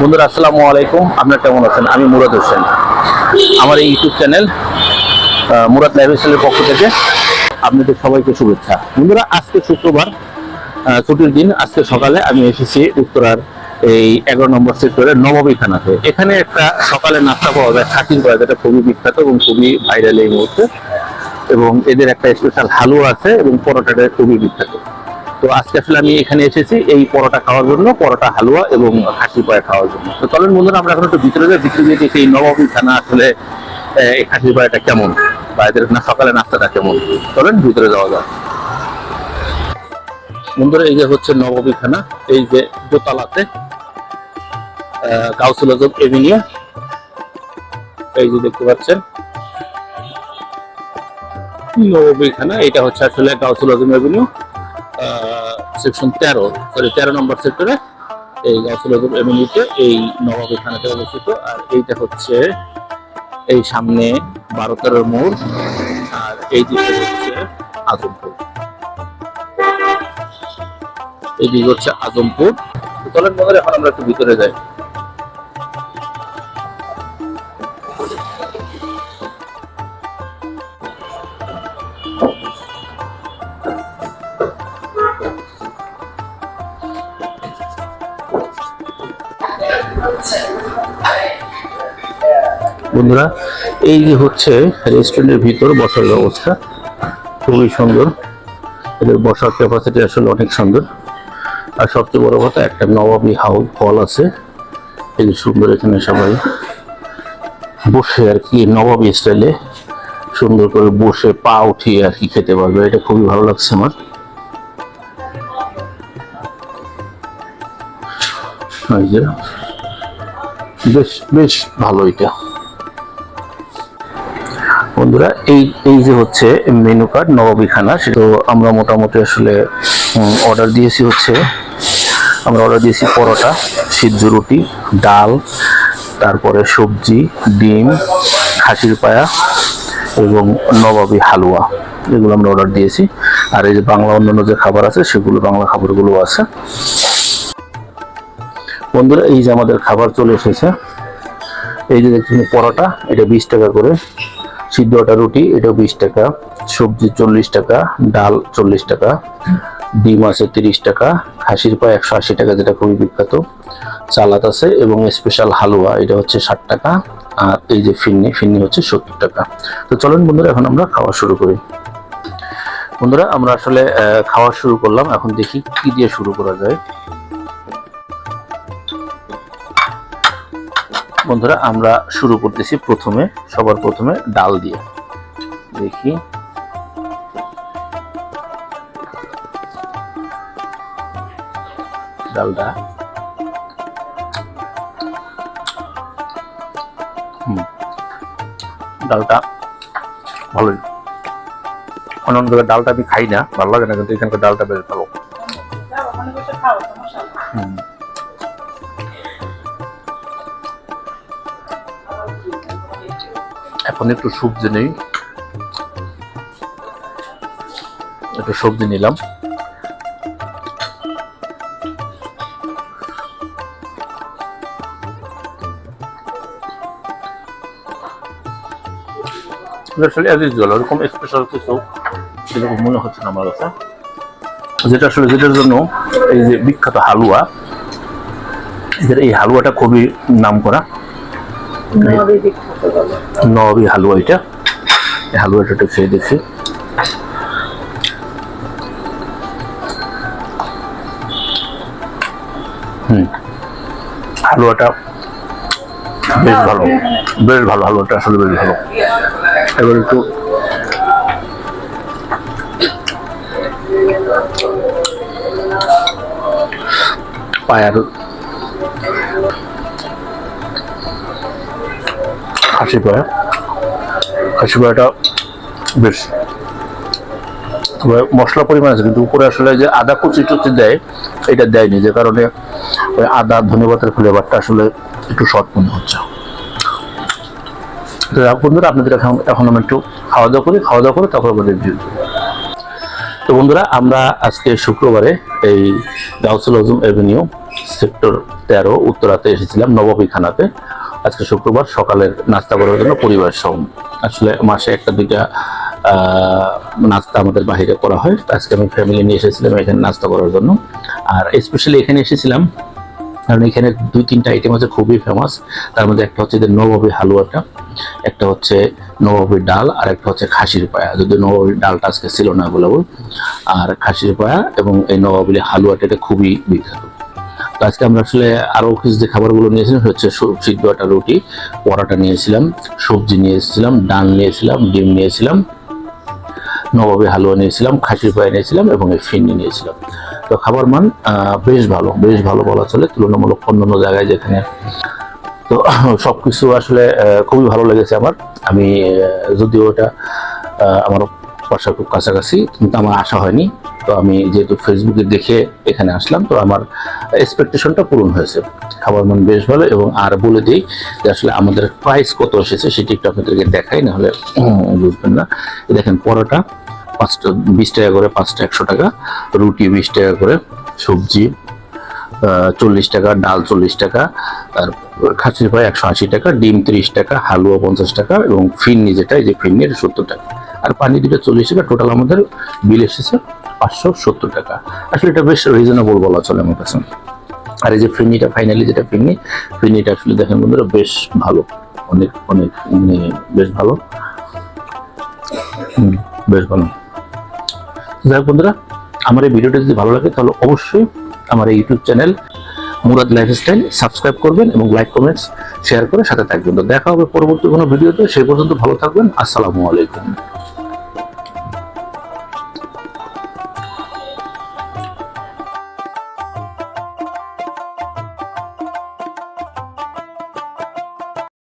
বন্ধুরা, আসসালামু আলাইকুম। আপনারা কেমন আছেন? আমি মুরাদ হোসেন। আমার এই ইউটিউব চ্যানেল মুরাদ লাইফস্টাইলের পক্ষ থেকে আপনাদের সবাইকে শুভেচ্ছা। বন্ধুরা, আজকে শুক্রবার ছুটির দিন। আজকে সকালে আমি এসেছি উত্তরার এই এগারো নম্বর সেক্টরের নবমী থানাতে। এখানে একটা সকালে নাস্তা পাওয়া যায় খাতির করা যেটা খুবই বিখ্যাত এবং খুবই ভাইরাল এই মুহূর্তে। এবং এদের একটা স্পেশাল হালুয়া আছে এবং পরোটাটা খুবই বিখ্যাত। তো আজকে আসলে আমি এখানে এসেছি এই পরোটা খাওয়ার জন্য, পরোটা হালুয়া এবং খাসি পায়ে খাওয়ার জন্য। তো চলেন বন্ধুরা, আমরা এখন একটু ভিতরে যাই, ভিতরে গিয়ে দেখি এই নবাবী আসলে এই খাসি পায়েটা কেমন, বা এদের না সকালে নাস্তাটা কেমন। চলেন ভিতরে যাওয়া যাক। বন্ধুরা, এই যে হচ্ছে নবাবী থানা, এই যে দোতলাতে কাউসিল এভিনিউ। এই যে দেখতে পাচ্ছেন, নবাবী থানা এটা হচ্ছে আসলে কাউসিল আজম এভিনিউ। সেকশন তেরো সরি তেরো নম্বর সেক্টরে এই আজম এভিনিউতে এই নবাবী থানাতে অবস্থিত। আর এইটা হচ্ছে এই সামনে বারো তেরো মোড়, আর এই দিকে হচ্ছে আজমপুর। এই দিকে হচ্ছে আজমপুর। চলেন মনে এখন আমরা একটু ভিতরে যাই। বন্ধুরা, এই যে হচ্ছে রেস্টুরেন্টের ভিতর বসার ব্যবস্থা। খুবই সুন্দর। এদের বসার ক্যাপাসিটি আসলে অনেক সুন্দর। আর সবচেয়ে বড় কথা, একটা নবাবী হাউস হল আছে। এই সুন্দর এখানে সবাই বসে আর কি, নবাবী স্টাইলে সুন্দর করে বসে পা উঠিয়ে আর কি খেতে পারবে। এটা খুবই ভালো লাগছে আমার। বেশ বেশ ভালো এটা। বন্ধুরা, এই এই যে হচ্ছে মেনু কার্ড নবাবী খানা সেটা আমরা মোটামুটি আসলে অর্ডার দিয়েছি হচ্ছে, আমরা অর্ডার দিয়েছি পরোটা, সিদ্ধ রুটি, ডাল, তারপরে সবজি, ডিম, খাসির পায়া এবং নবাবী হালুয়া, এগুলো আমরা অর্ডার দিয়েছি। আর এই যে বাংলা অন্যান্য যে খাবার আছে, সেগুলো, বাংলা খাবারগুলো আছে। বন্ধুরা, এই যে আমাদের খাবার চলে এসেছে। এই যে দেখছেন পরোটা, এটা বিশ টাকা করে। সিদ্ধ আটা রুটি এটা বিশ টাকা। সবজি চল্লিশ টাকা, ডাল চল্লিশ টাকা, ডিম আছে তিরিশ টাকা, খাসির পা একশো আশি টাকা, যেটা খুবই বিখ্যাত। সালাদ আছে এবং স্পেশাল হালুয়া, এটা হচ্ছে ষাট টাকা, আর এই যে ফিন্নি ফিন্নি হচ্ছে সত্তর টাকা। তো চলেন বন্ধুরা, এখন আমরা খাওয়া শুরু করি। বন্ধুরা, আমরা আসলে খাওয়া শুরু করলাম, এখন দেখি কি দিয়ে শুরু করা যায়। বন্ধুরা আমরা শুরু করতেছি প্রথমে সবার প্রথমে ডাল দিয়ে। দেখি। ডালটা। ডালটা ভালোই। অন্য ডালটা আমি খাই না ভালো লাগে না কিন্তু এখানকার ডালটা বেশ ভালো। হুম। এখন একটু সবজি নেই। একটু সবজি নিলাম। আসলে ওরকম স্পেশাল কিছু মনে হচ্ছে আমার যেটা আসলে যেটার জন্য এই যে বিখ্যাত হালুয়া এই হালুয়াটা খুবই নাম করা নবাবী হালুয়া এটা। হালুয়াটা একটু খেয়ে দেখি। হুম। হালুয়াটা বেশ ভালো। বেশ ভালো, হালুয়াটা আসলে বেশ ভালো। এবার একটু পায়ার খাসি পায়া খাসি পায়াটা বেশ। মশলা পরিমাণ আছে, কিন্তু উপরে আসলে যে আদা কুচি টুচি দেয়, এটা দেয়নি, যে কারণে ওই আদা, ধনেপাতার ফ্লেভারটা আসলে একটু শর্ট মনে হচ্ছে। বন্ধুরা, আপনাদের এখন এখন আমি একটু খাওয়া দাওয়া করি, খাওয়া দাওয়া করে তারপর আমাদের রিভিউ তো বন্ধুরা, আমরা আজকে শুক্রবারে এই গাউসুল আজম এভিনিউ সেক্টর তেরো, উত্তরাতে এসেছিলাম নবাবী খানাতে আজকে শুক্রবার সকালের নাস্তা করার জন্য পরিবার সহ আসলে মাসে একটা, দুইটা নাস্তা আমাদের বাইরে করা হয়। আজকে আমি ফ্যামিলি নিয়ে এসেছিলাম এখানে নাস্তা করার জন্য। আর স্পেশালি এখানে এসেছিলাম, কারণ এখানে দুই, তিনটা আইটেম আছে খুবই ফেমাস তার মধ্যে একটা হচ্ছে যে নবাবী হালুয়াটা, একটা হচ্ছে নবাবী ডাল, আর একটা হচ্ছে খাসির পায়া। যদি নবাবী ডালটা আজকে ছিল না বলব আর খাসির পায়া এবং এই নবাবী হালুয়াটা এটা খুবই বিখ্যাত। আজকে আমরা আসলে আরও কিছু যে খাবারগুলো নিয়েছিলাম, হচ্ছে সিদ্ধ একটা রুটি, পরোটা নিয়েছিলাম, সবজি নিয়েছিলাম, ডাল নিয়েছিলাম, ডিম নিয়েছিলাম, নবাবী হালুয়া নিয়েছিলাম, খাসির পায়ে নিয়েছিলাম এবং এই ফিন্নি নিয়েছিলাম। তো খাবার মান বেশ ভালো বেশ ভালো বলা চলে, তুলনামূলক অন্যান্য জায়গায় যেখানে তো সবকিছু আসলে খুবই ভালো লেগেছে আমার। আমি যদিও এটা আমার বাসা খুব কাছাকাছি, কিন্তু আমার আশা হয়নি। তো আমি যেহেতু ফেসবুকে দেখে এখানে আসলাম, তো আমার এক্সপেকটেশনটা পূরণ হয়েছে। খাবার মান বেশ ভালো এবং আর বলে দিই যে আসলে আমাদের প্রাইস কত এসেছে সেটি একটু আপনাদেরকে দেখাই, নাহলে বুঝবেন না। দেখেন পরোটা পাঁচটা, বিশ টাকা করে পাঁচটা একশো টাকা, রুটি বিশ টাকা করে, সবজি চল্লিশ টাকা, ডাল চল্লিশ টাকা, আর খাসির পায় একশো আশি টাকা, ডিম তিরিশ টাকা, হালুয়া পঞ্চাশ টাকা এবং ফিরনি যেটা, এই যে ফিরনি এটা সত্তর টাকা। আর পানি দুটো চল্লিশ টাকা, টোটাল আমাদের বিল এসেছে পাঁচশো সত্তর টাকা। আসলে এটা বেশ রিজনেবল বলা চলে আমার কাছে। আর এই যে ফিরনিটা ফাইনালি যেটা ফিরনি ফিরনিটা আসলে দেখেন বন্ধুরা বেশ ভালো। অনেক অনেক মানে বেশ ভালো। বেশ ভালো। যাই হোক বন্ধুরা, আমার এই ভিডিওটা যদি ভালো লাগে তাহলে অবশ্যই আমার এই YouTube channel Murad lifestyle subscribe করবেন এবং লাইক কমেন্টস শেয়ার করে সাথে থাকবেন। তো দেখা হবে পরবর্তী কোনো ভিডিওতে। সেই পর্যন্ত ভালো থাকবেন। আসসালামু আলাইকুম।